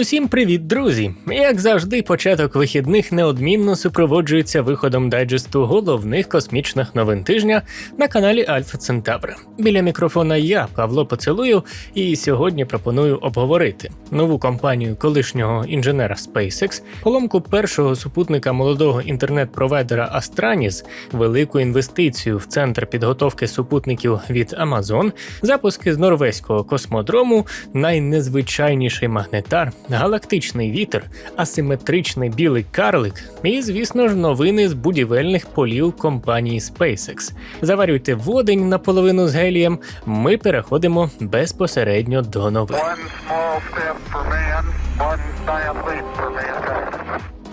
Усім привіт, друзі! Як завжди, початок вихідних неодмінно супроводжується виходом дайджесту головних космічних новин тижня на каналі Альфа Центавра. Біля мікрофона я, Павло Поцелую, і сьогодні пропоную обговорити нову компанію колишнього інженера SpaceX, поломку першого супутника молодого інтернет-провайдера Astranis, велику інвестицію в центр підготовки супутників від Amazon, запуски з норвезького космодрому, найнезвичайніший магнетар галактичний вітер, асиметричний білий карлик і, звісно ж, новини з будівельних полів компанії SpaceX. Заварюйте водень наполовину з гелієм. Ми переходимо безпосередньо до новин. One small step for man, one giant leap.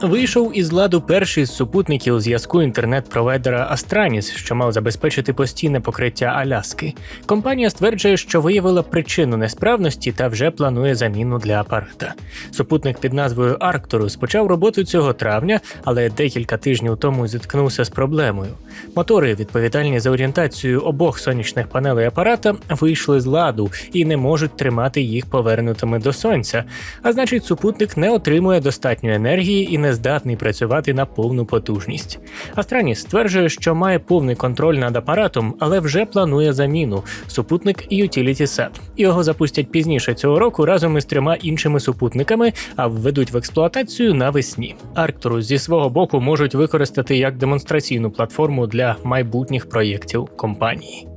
Вийшов із ладу перший з супутників зв'язку інтернет-провайдера Astranis, що мав забезпечити постійне покриття Аляски. Компанія стверджує, що виявила причину несправності та вже планує заміну для апарата. Супутник під назвою Аркторус почав роботу цього травня, але декілька тижнів тому зіткнувся з проблемою. Мотори, відповідальні за орієнтацію обох сонячних панелей апарата, вийшли з ладу і не можуть тримати їх повернутими до сонця. А значить, супутник не отримує достатньо енергії і не здатний працювати на повну потужність. Астраніс стверджує, що має повний контроль над апаратом, але вже планує заміну супутник Utility-Sat. Його запустять пізніше цього року разом із трьома іншими супутниками, а введуть в експлуатацію навесні. Аркторус зі свого боку можуть використати як демонстраційну платформу для майбутніх проєктів компанії.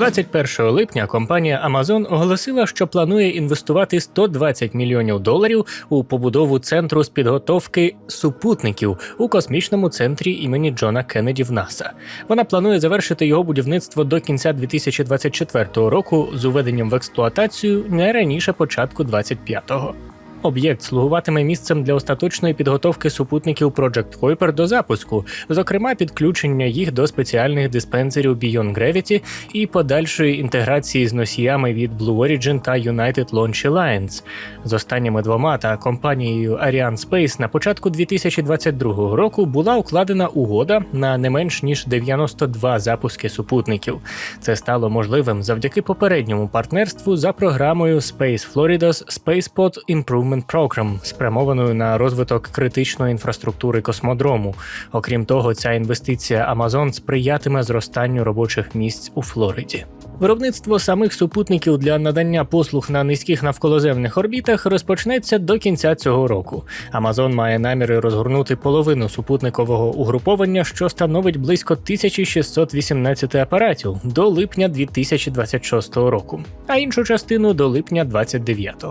21 липня компанія Amazon оголосила, що планує інвестувати 120 мільйонів доларів у побудову центру з підготовки супутників у космічному центрі імені Джона Кеннеді в НАСА. Вона планує завершити його будівництво до кінця 2024 року з уведенням в експлуатацію не раніше початку 2025-го. Об'єкт слугуватиме місцем для остаточної підготовки супутників Project Kuiper до запуску, зокрема підключення їх до спеціальних диспенсерів Beyond Gravity і подальшої інтеграції з носіями від Blue Origin та United Launch Alliance. З останніми двома та компанією Ariane Space на початку 2022 року була укладена угода на не менш ніж 92 запуски супутників. Це стало можливим завдяки попередньому партнерству за програмою Space Florida's Spaceport Improvement Program, спрямованою на розвиток критичної інфраструктури космодрому. Окрім того, ця інвестиція Amazon сприятиме зростанню робочих місць у Флориді. Виробництво самих супутників для надання послуг на низьких навколоземних орбітах розпочнеться до кінця цього року. Amazon має наміри розгорнути половину супутникового угруповання, що становить близько 1618 апаратів до липня 2026 року, а іншу частину до липня 2029.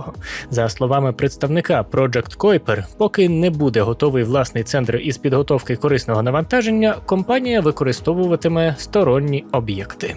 За словами представника Project Kuiper, поки не буде готовий власний центр із підготовки корисного навантаження, компанія використовуватиме сторонні об'єкти.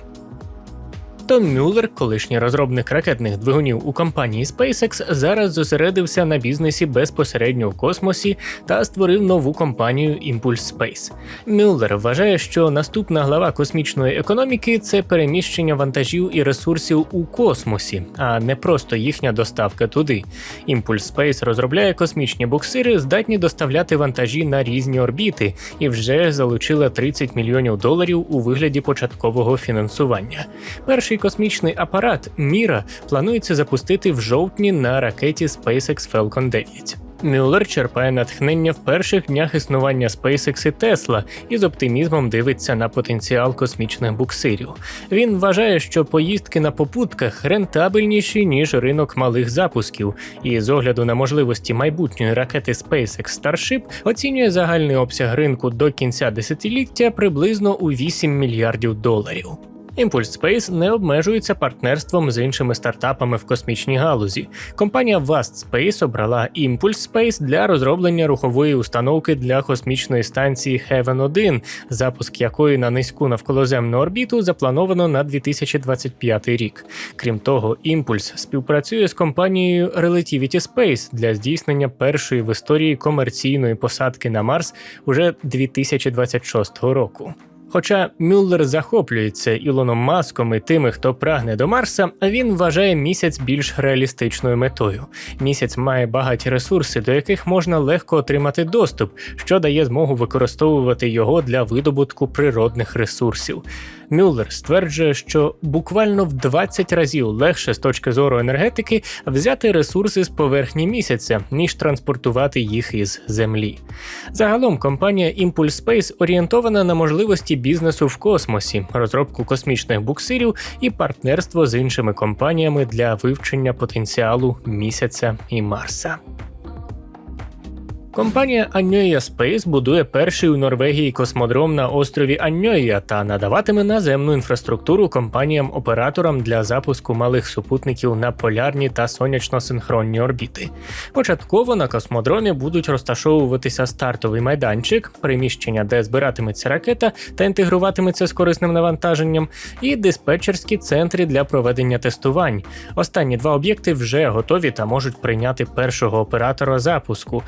Том Мюллер, колишній розробник ракетних двигунів у компанії SpaceX, зараз зосередився на бізнесі безпосередньо в космосі та створив нову компанію Impulse Space. Мюллер вважає, що наступна глава космічної економіки це переміщення вантажів і ресурсів у космосі, а не просто їхня доставка туди. Impulse Space розробляє космічні буксири, здатні доставляти вантажі на різні орбіти, і вже залучила 30 мільйонів доларів у вигляді початкового фінансування. Перший космічний апарат Міра планується запустити в жовтні на ракеті SpaceX Falcon 9. Мюллер черпає натхнення в перших днях існування SpaceX і Tesla і з оптимізмом дивиться на потенціал космічних буксирів. Він вважає, що поїздки на попутках рентабельніші ніж ринок малих запусків, і з огляду на можливості майбутньої ракети SpaceX Starship оцінює загальний обсяг ринку до кінця десятиліття приблизно у 8 мільярдів доларів. Impulse Space не обмежується партнерством з іншими стартапами в космічній галузі. Компанія Vast Space обрала Impulse Space для розроблення рухової установки для космічної станції Heaven 1, запуск якої на низьку навколоземну орбіту заплановано на 2025 рік. Крім того, Impulse співпрацює з компанією Relativity Space для здійснення першої в історії комерційної посадки на Марс уже 2026 року. Хоча Мюллер захоплюється Ілоном Маском і тими, хто прагне до Марса, він вважає місяць більш реалістичною метою. Місяць має багаті ресурси, до яких можна легко отримати доступ, що дає змогу використовувати його для видобутку природних ресурсів. Мюллер стверджує, що буквально в 20 разів легше з точки зору енергетики взяти ресурси з поверхні місяця, ніж транспортувати їх із землі. Загалом компанія Impulse Space орієнтована на можливості бізнесу в космосі, розробку космічних буксирів і партнерство з іншими компаніями для вивчення потенціалу місяця і Марса. Компанія Аньоя Space будує перший у Норвегії космодром на острові Аньоя та надаватиме наземну інфраструктуру компаніям-операторам для запуску малих супутників на полярні та сонячно-синхронні орбіти. Початково на космодромі будуть розташовуватися стартовий майданчик, приміщення, де збиратиметься ракета та інтегруватиметься з корисним навантаженням, і диспетчерські центри для проведення тестувань. Останні два об'єкти вже готові та можуть прийняти першого оператора запуску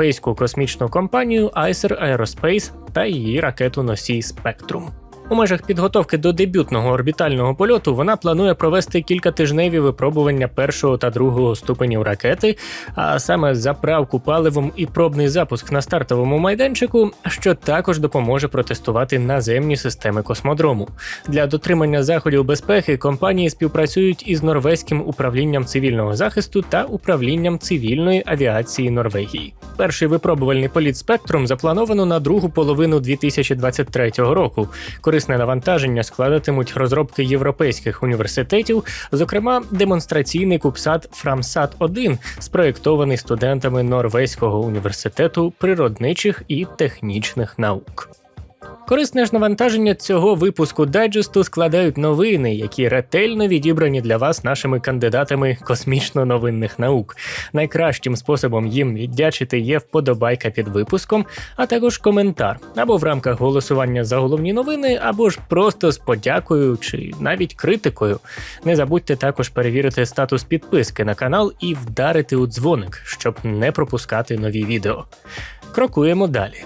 європейську космічну компанію Acer Aerospace та її ракету носій Spectrum. У межах підготовки до дебютного орбітального польоту вона планує провести кількатижневі випробування першого та другого ступенів ракети, а саме заправку паливом і пробний запуск на стартовому майданчику, що також допоможе протестувати наземні системи космодрому. Для дотримання заходів безпеки компанії співпрацюють із норвезьким управлінням цивільного захисту та управлінням цивільної авіації Норвегії. Перший випробувальний політ спектром заплановано на другу половину 2023 року. Корисне навантаження складатимуть розробки європейських університетів, зокрема демонстраційний кубсат Фрамсат 1 спроєктований студентами Норвезького університету природничих і технічних наук. Корисне ж навантаження цього випуску дайджесту складають новини, які ретельно відібрані для вас нашими кандидатами космічно-новинних наук. Найкращим способом їм віддячити є вподобайка під випуском, а також коментар або в рамках голосування за головні новини, або ж просто з подякою чи навіть критикою. Не забудьте також перевірити статус підписки на канал і вдарити у дзвоник, щоб не пропускати нові відео. Крокуємо далі.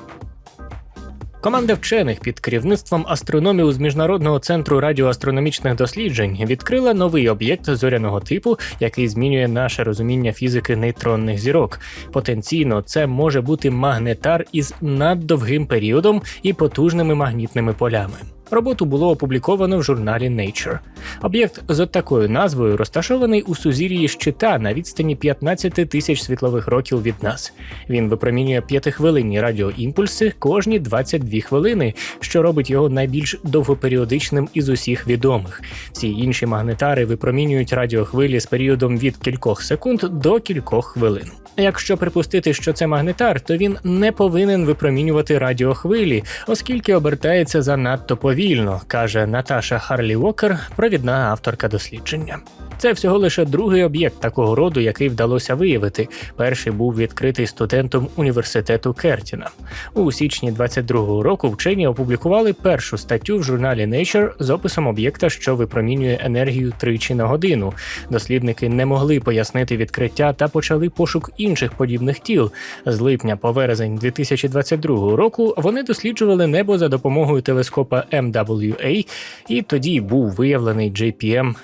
Команда вчених під керівництвом астрономів з міжнародного центру радіоастрономічних досліджень відкрила новий об'єкт зоряного типу, який змінює наше розуміння фізики нейтронних зірок. Потенційно, це може бути магнетар із наддовгим періодом і потужними магнітними полями. Роботу було опубліковано в журналі Nature. Об'єкт з такою назвою розташований у сузір'ї щита на відстані 15 тисяч світлових років від нас. Він випромінює п'ятихвилинні радіоімпульси кожні 22 хвилини, що робить його найбільш довгоперіодичним із усіх відомих. Всі інші магнетари випромінюють радіохвилі з періодом від кількох секунд до кількох хвилин. Якщо припустити, що це магнетар, то він не повинен випромінювати радіохвилі, оскільки обертається занадто повільно, каже Наташа Харлі Уокер, провідна авторка дослідження. Це всього лише другий об'єкт такого роду, який вдалося виявити. Перший був відкритий студентом університету Кертіна. У січні 22-го року вчені опублікували першу статтю в журналі Nature з описом об'єкта, що випромінює енергію тричі на годину. Дослідники не могли пояснити відкриття та почали пошук інших подібних тіл. З липня по вересень 2022 року вони досліджували небо за допомогою телескопа MWA, і тоді був виявлений JPM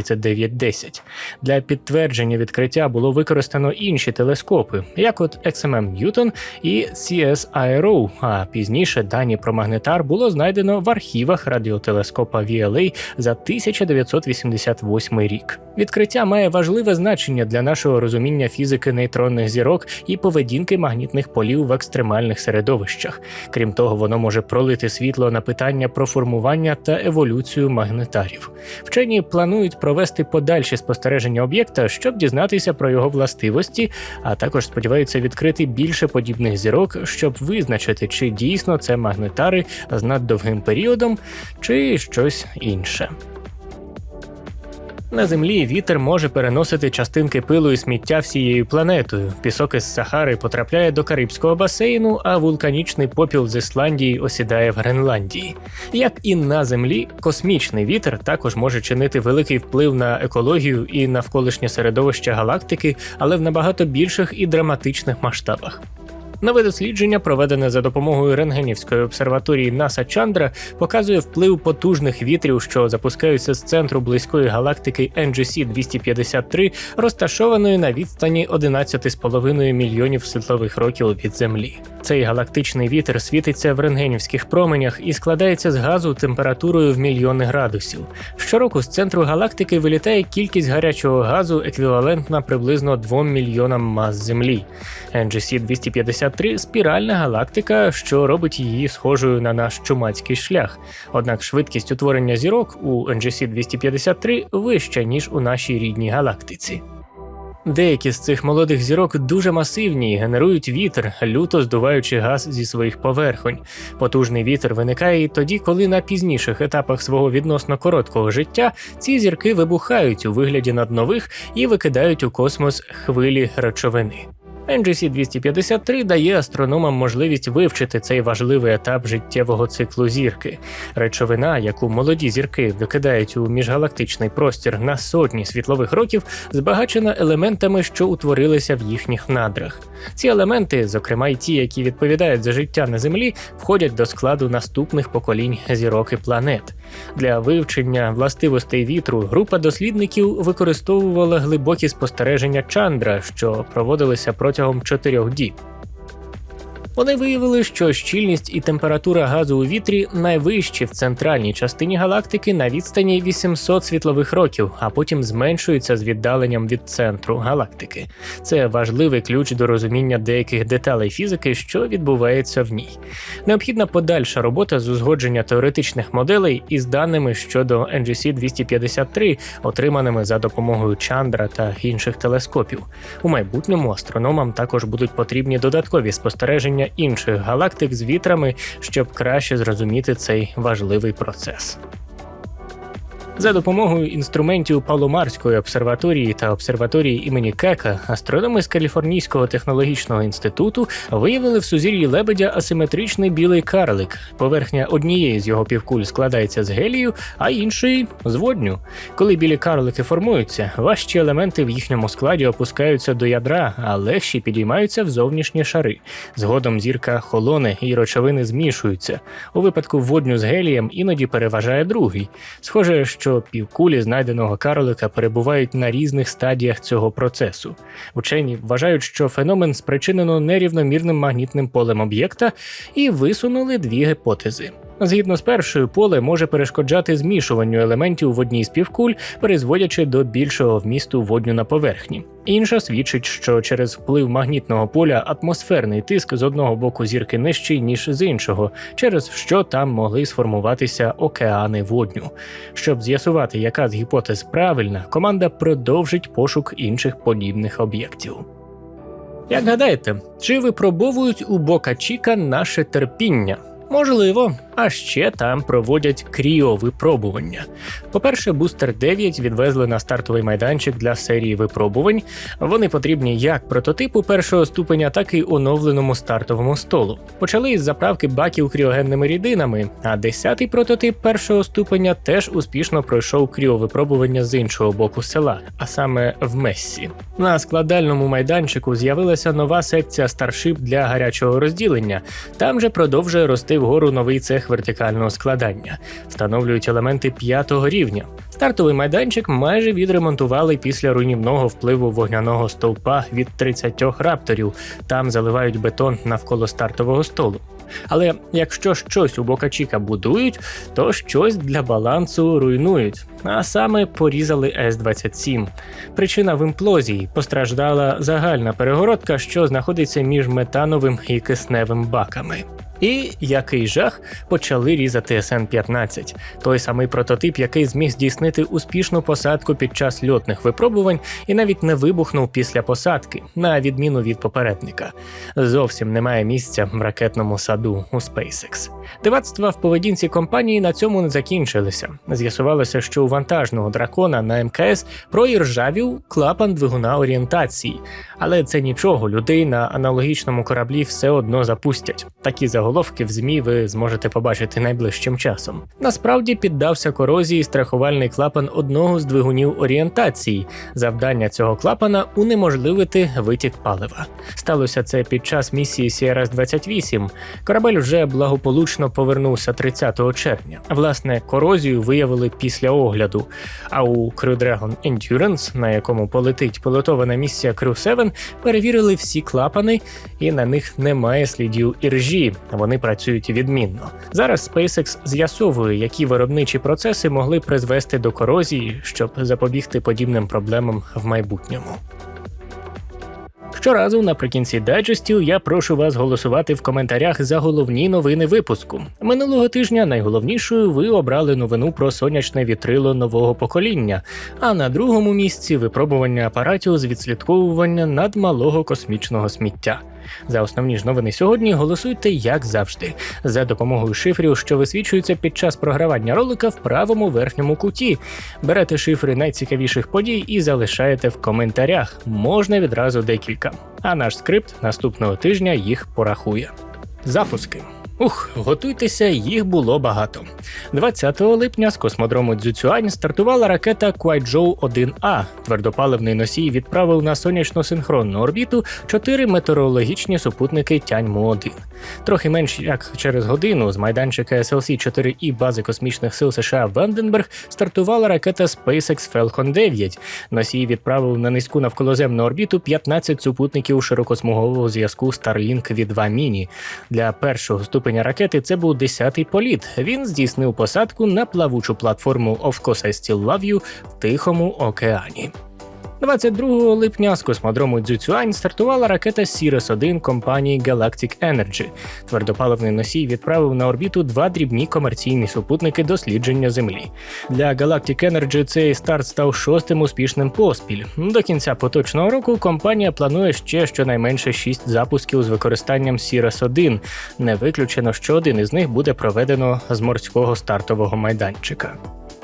G183910. Для підтвердження відкриття було використано інші телескопи, як от XMM Newton і CSIRO, а пізніше дані про магнетар було знайдено в архівах радіотелескопа VLA за 1988 рік. Відкриття має важливе значення для нашого розуміння фізики нейтронних зірок і поведінки магнітних полів в екстремальних середовищах. Крім того, воно може пролити світло на питання про формування та еволюцію магнетарів. Вчені планують провести подальші спостереження об'єкта, щоб дізнатися про його властивості, а також сподіваються відкрити більше подібних зірок, щоб визначити, чи дійсно це магнетари з наддовгим періодом, чи щось інше. На землі вітер може переносити частинки пилу і сміття всією планетою. Пісок із Сахари потрапляє до Карибського басейну, а вулканічний попіл з Ісландії осідає в Гренландії. Як і на землі, космічний вітер також може чинити великий вплив на екологію і навколишнє середовище галактики, але в набагато більших і драматичних масштабах. Нове дослідження, проведене за допомогою рентгенівської обсерваторії НАСА Чандра, показує вплив потужних вітрів, що запускаються з центру близької галактики NGC 253, розташованої на відстані 11,5 мільйонів світлових років від Землі. Цей галактичний вітер світиться в рентгенівських променях і складається з газу температурою в мільйони градусів. Щороку з центру галактики вилітає кількість гарячого газу, еквівалентна приблизно 2 мільйонам мас Землі. NGC 253 спіральна галактика, що робить її схожою на наш чумацький шлях. Однак швидкість утворення зірок у NGC 253 вища ніж у нашій рідній галактиці. Деякі з цих молодих зірок дуже масивні і генерують вітер, люто здуваючи газ зі своїх поверхонь. Потужний вітер виникає і тоді, коли на пізніших етапах свого відносно короткого життя ці зірки вибухають у вигляді наднових і викидають у космос хвилі речовини. NGC 253 дає астрономам можливість вивчити цей важливий етап життєвого циклу зірки. Речовина, яку молоді зірки викидають у міжгалактичний простір на сотні світлових років, збагачена елементами, що утворилися в їхніх надрах. Ці елементи, зокрема й ті, які відповідають за життя на Землі, входять до складу наступних поколінь зірок і планет. Для вивчення властивостей вітру група дослідників використовувала глибокі спостереження Чандра, що проводилися протягом чотирьох діб. Вони виявили, що щільність і температура газу у вітрі найвищі в центральній частині галактики на відстані 800 світлових років, а потім зменшуються з віддаленням від центру галактики. Це важливий ключ до розуміння деяких деталей фізики, що відбувається в ній. Необхідна подальша робота з узгодження теоретичних моделей із даними щодо NGC 253, отриманими за допомогою Чандра та інших телескопів. У майбутньому астрономам також будуть потрібні додаткові спостереження інших галактик з вітрами, щоб краще зрозуміти цей важливий процес. За допомогою інструментів Паломарської обсерваторії та обсерваторії імені Кека астрономи з Каліфорнійського технологічного інституту виявили в сузір'ї лебедя асиметричний білий карлик. Поверхня однієї з його півкуль складається з гелію, а іншої з водню. Коли білі карлики формуються, важчі елементи в їхньому складі опускаються до ядра, а легші підіймаються в зовнішні шари. Згодом зірка холоне і речовини змішуються. У випадку водню з гелієм іноді переважає другий. Схоже, що півкулі знайденого карлика перебувають на різних стадіях цього процесу. Учені вважають, що феномен спричинено нерівномірним магнітним полем об'єкта і висунули дві гіпотези. Згідно з першою, поле може перешкоджати змішуванню елементів в одній з півкуль, призводячи до більшого вмісту водню на поверхні. Інша свідчить, що через вплив магнітного поля атмосферний тиск з одного боку зірки нижчий, ніж з іншого, через що там могли сформуватися океани водню. Щоб з'ясувати, яка з гіпотез правильна, команда продовжить пошук інших подібних об'єктів. Як гадаєте, чи випробовують у Бока Чіка наше терпіння? Можливо, а ще там проводять кріовипробування. По-перше, бустер 9 відвезли на стартовий майданчик для серії випробувань. Вони потрібні як прототипу першого ступеня, так і оновленому стартовому столу. Почали із заправки баків кріогенними рідинами, а 10-й прототип першого ступеня теж успішно пройшов кріовипробування з іншого боку села, а саме в Мессі. На складальному майданчику з'явилася нова секція Starship для гарячого розділення. Там же продовжує рости вгору новий цех вертикального складання, встановлюють елементи п'ятого рівня. Стартовий майданчик майже відремонтували після руйнівного впливу вогняного стовпа від 30 рапторів. Там заливають бетон навколо стартового столу. Але якщо щось у Бокачіка будують, то щось для балансу руйнують, а саме порізали С-27. Причина в імплозії постраждала загальна перегородка, що знаходиться між метановим і кисневим баками. І який жах почали різати СН-15, той самий прототип, який зміг здійснити успішну посадку під час льотних випробувань і навіть не вибухнув після посадки, на відміну від попередника. Зовсім немає місця в ракетному саду у SpaceX. Дивацтва в поведінці компанії на цьому не закінчилися. З'ясувалося, що у вантажного дракона на МКС проіржавів клапан двигуна орієнтації. Але це нічого, людей на аналогічному кораблі все одно запустять. Такі заголовки в ЗМІ ви зможете побачити найближчим часом. Насправді піддався корозії страхувальний клапан одного з двигунів орієнтації. Завдання цього клапана унеможливити витік палива. Сталося це під час місії CRS-28. Корабель вже благополучно повернувся 30 червня. Власне, корозію виявили після огляду. А у Crew Dragon Endurance, на якому полетить пілотована місія Crew 7, перевірили всі клапани, і на них немає слідів іржі. Вони працюють відмінно. Зараз SpaceX з'ясовує, які виробничі процеси могли призвести до корозії, щоб запобігти подібним проблемам в майбутньому. Щоразу наприкінці дайджестів я прошу вас голосувати в коментарях за головні новини випуску. Минулого тижня найголовнішою ви обрали новину про сонячне вітрило нового покоління, а на другому місці випробування апаратів з відслідковування надмалого космічного сміття. За основні ж новини сьогодні голосуйте як завжди, за допомогою шифрів, що висвічуються під час програвання ролика в правому верхньому куті. Берете шифри найцікавіших подій і залишаєте в коментарях. Можна відразу декілька. А наш скрипт наступного тижня їх порахує. Запуски. Ух, готуйтеся, їх було багато. 20 липня з космодрому Цзюцюань стартувала ракета Куайчжоу 1А. Твердопаливний носій відправив на сонячно-синхронну орбіту чотири метеорологічні супутники Тяньму-1. Трохи менш як через годину з майданчика SLC 4 і бази космічних сил США Ванденберг стартувала ракета SpaceX Falcon 9. Носій відправив на низьку навколоземну орбіту 15 супутників широкосмугового зв'язку Starlink v 2 Mini. Для першого ступеня ракети це був 10-й політ. Він здійснив посадку на плавучу платформу Of Course I Love You в Тихому океані. 22 липня з космодрому Цзюцюань стартувала ракета Сірес 1 компанії Galactic Energy. Твердопаливний носій відправив на орбіту два дрібні комерційні супутники дослідження Землі. Для Galactic Energy цей старт став шостим успішним поспіль. До кінця поточного року компанія планує ще щонайменше шість запусків з використанням Сірес 1 Не виключено, що один із них буде проведено з морського стартового майданчика.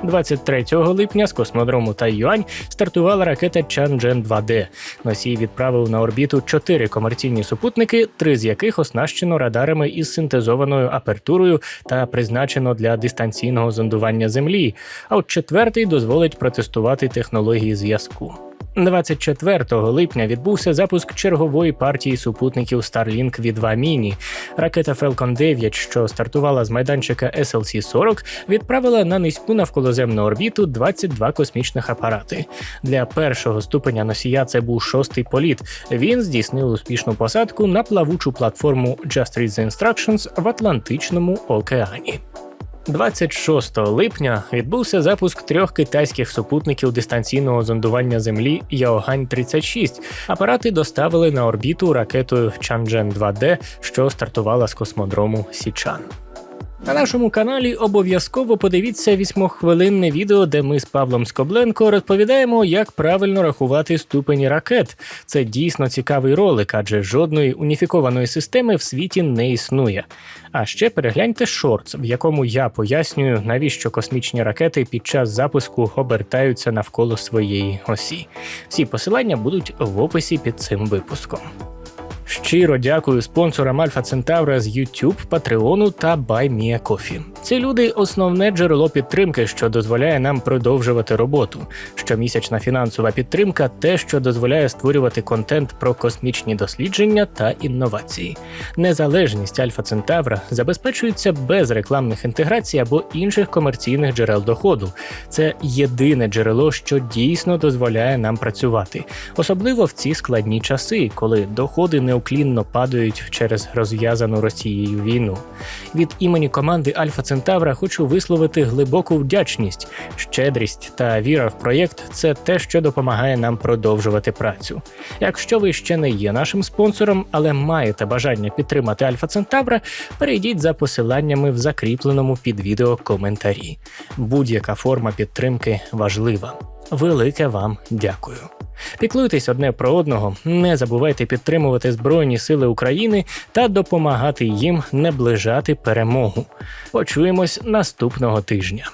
23 липня з космодрому Тайюань стартувала ракета Чанджен 2D. Носій відправив на орбіту чотири комерційні супутники, три з яких оснащено радарами із синтезованою апертурою та призначено для дистанційного зондування Землі. А от четвертий дозволить протестувати технології зв'язку. 24 липня відбувся запуск чергової партії супутників Starlink v 2 Mini. Ракета Falcon 9, що стартувала з майданчика SLC-40, відправила на низьку навколоземну орбіту 22 космічних апарати. Для першого ступеня носія це був шостий політ. Він здійснив успішну посадку на плавучу платформу Just Read the Instructions в Атлантичному океані. 26 липня відбувся запуск трьох китайських супутників дистанційного зондування Землі Яогань 36 Апарати доставили на орбіту ракетою Чанжен 2D, що стартувала з космодрому Січан. На нашому каналі обов'язково подивіться вісьмохвилинне відео, де ми з Павлом Скобленко розповідаємо, як правильно рахувати ступені ракет. Це дійсно цікавий ролик, адже жодної уніфікованої системи в світі не існує. А ще перегляньте шортс, в якому я пояснюю, навіщо космічні ракети під час запуску обертаються навколо своєї осі. Всі посилання будуть в описі під цим випуском. Щиро дякую спонсорам Альфа Центавра з YouTube, Патреону та BuyMeACoffee. Ці люди основне джерело підтримки, що дозволяє нам продовжувати роботу. Щомісячна фінансова підтримка те, що дозволяє створювати контент про космічні дослідження та інновації. Незалежність Альфа Центавра забезпечується без рекламних інтеграцій або інших комерційних джерел доходу. Це єдине джерело, що дійсно дозволяє нам працювати, особливо в ці складні часи, коли доходи неуклінно падають через розв'язану Росією війну. Від імені команди Альфа Центавра хочу висловити глибоку вдячність, щедрість та віра в проєкт це те, що допомагає нам продовжувати працю. Якщо ви ще не є нашим спонсором, але маєте бажання підтримати Альфа Центавра, перейдіть за посиланнями в закріпленому під відео коментарі. Будь-яка форма підтримки важлива. Велике вам дякую. Піклуйтесь одне про одного, не забувайте підтримувати Збройні Сили України та допомагати їм наближати перемогу. Почуємось наступного тижня.